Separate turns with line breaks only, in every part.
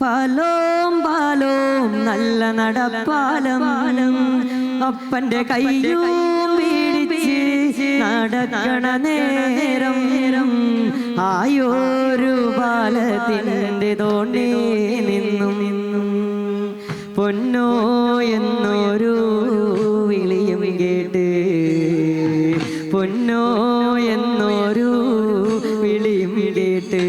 പാലോം പാലോം നല്ല നടപ്പാലം. അപ്പന്റെ കയ്യും പിടിച്ച് നടക്കണ നേരം നേരം ആയോരു ബാലത്തിന്റെ തോണ്ടി നിന്നും നിന്നും. പൊന്നോ എന്നൊരു വിളിയും കേട്ട്. പൊന്നോ എന്നൊരു വിളിയും കേട്ട്.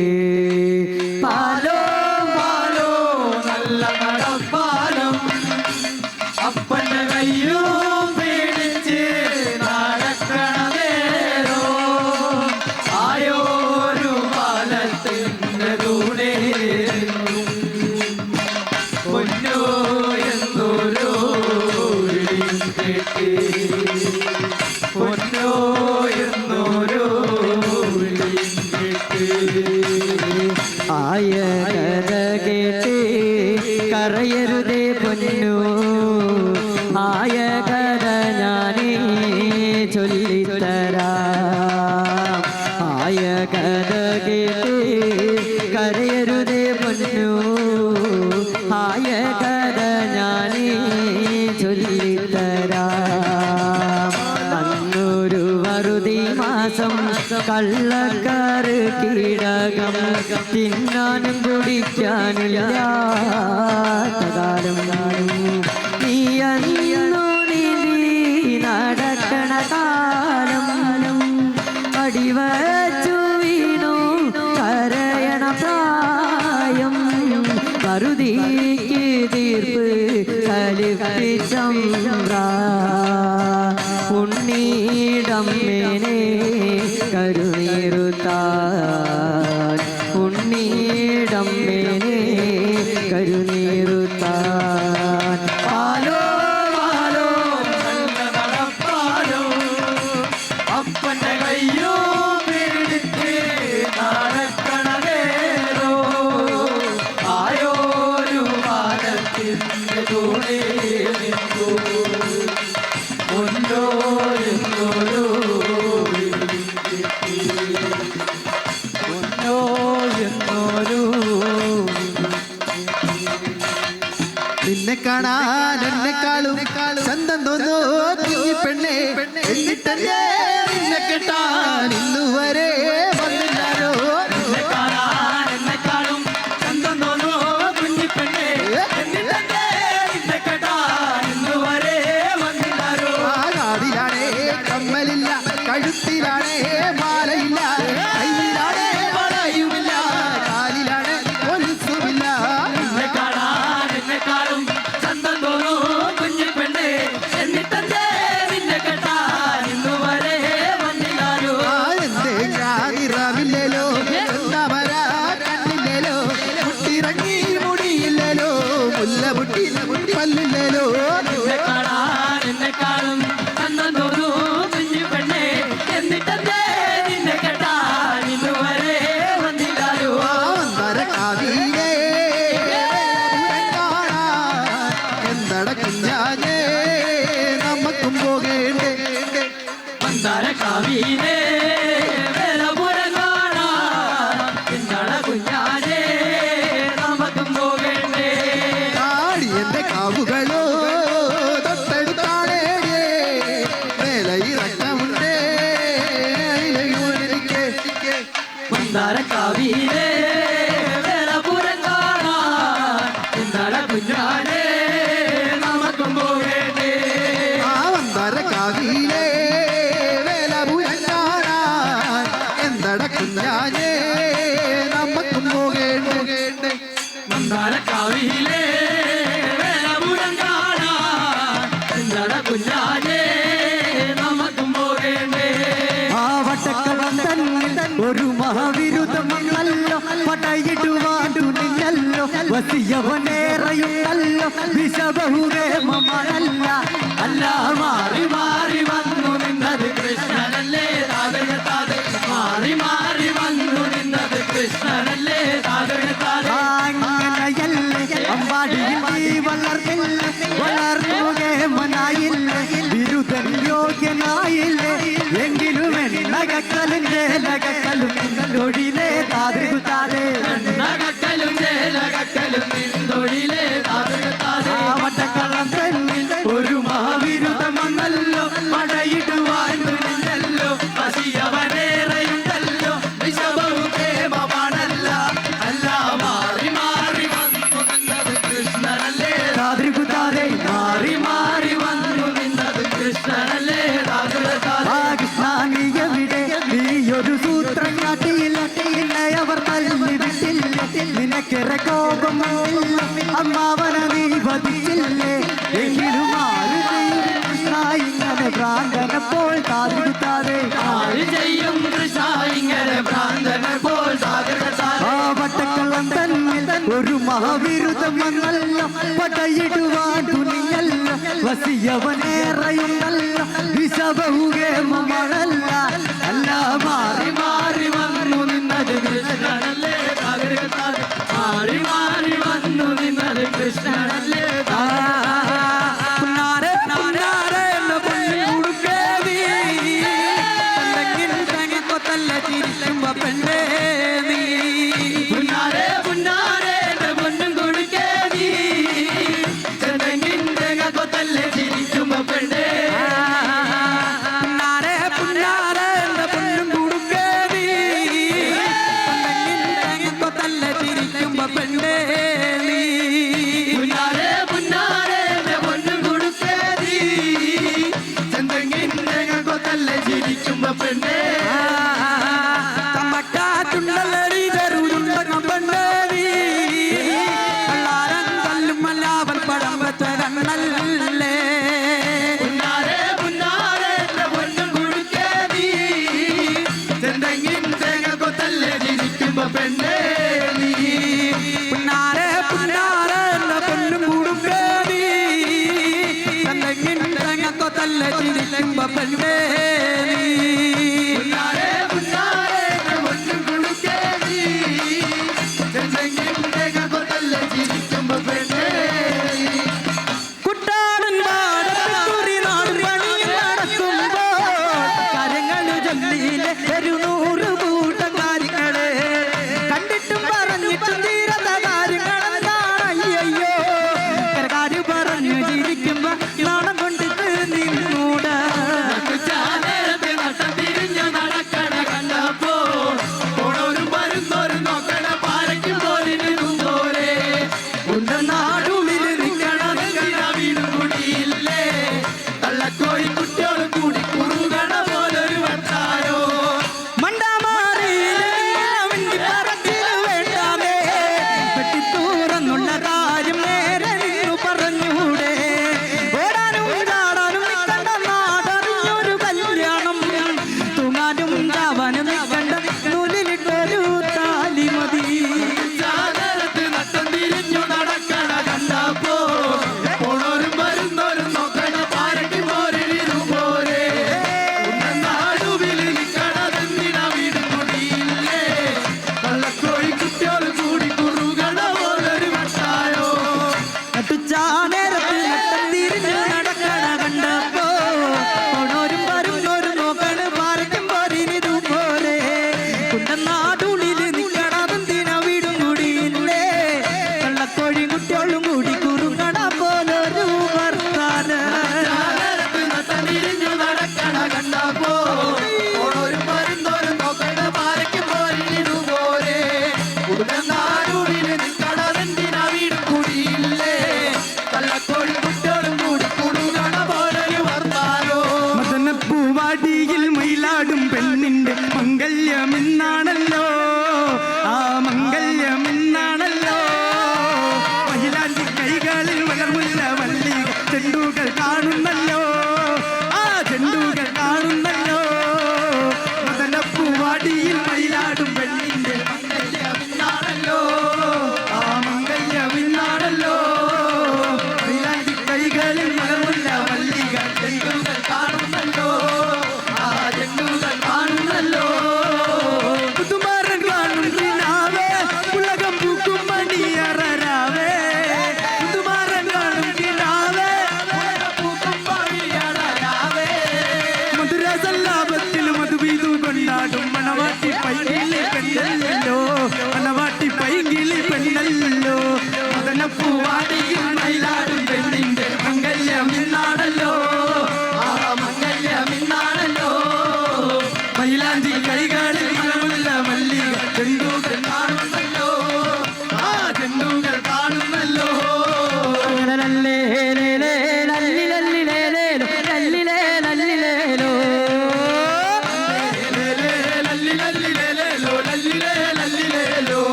മാസം കള്ളക്കാറ് കീടകം. തിന്നാനും കുടിക്കാനില്ല കാലം നീ അനിയനോ നീ നടക്കണ കാലം. അടിവച്ചു വീണു കരയണ പ്രായം. മറുതീക്ക് തീർപ്പ് കലിപ്പിച്ചം ഉണ്ണീടമ്മേനെ കരുണീർ Sara Kavine വിഷബഹുദേ മമ അല്ല
അല്ല മാറി
വസിയവനേറെയുണ്ടല്ല വിഷബഹുകേ മഴല്ല അല്ല
干吧，你们！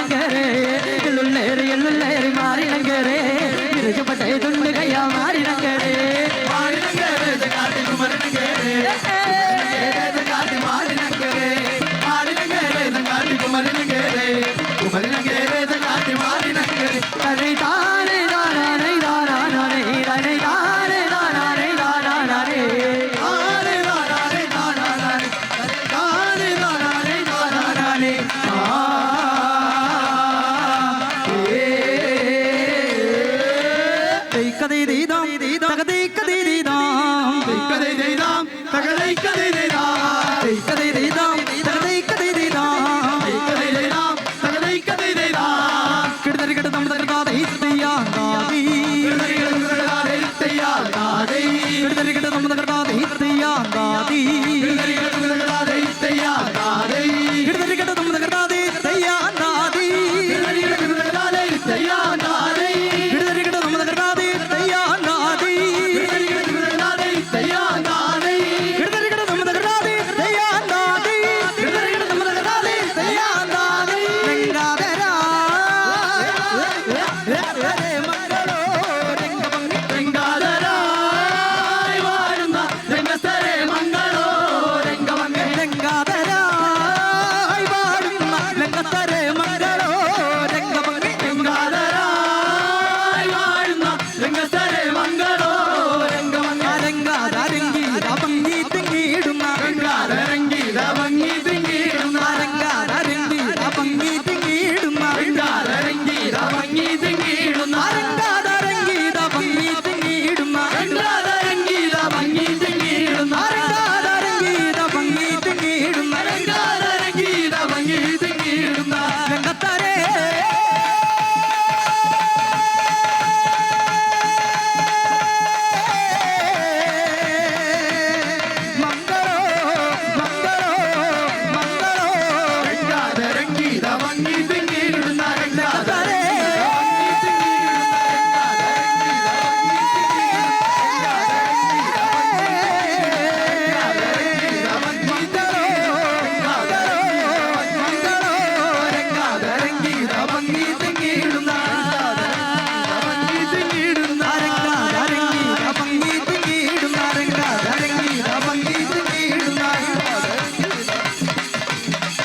மாறினங்கரே எல்லுள்ளேறி எல்லுள்ளேறி மாறினங்கரே இருக்கப்பட்டே துண்டு கையா மாறி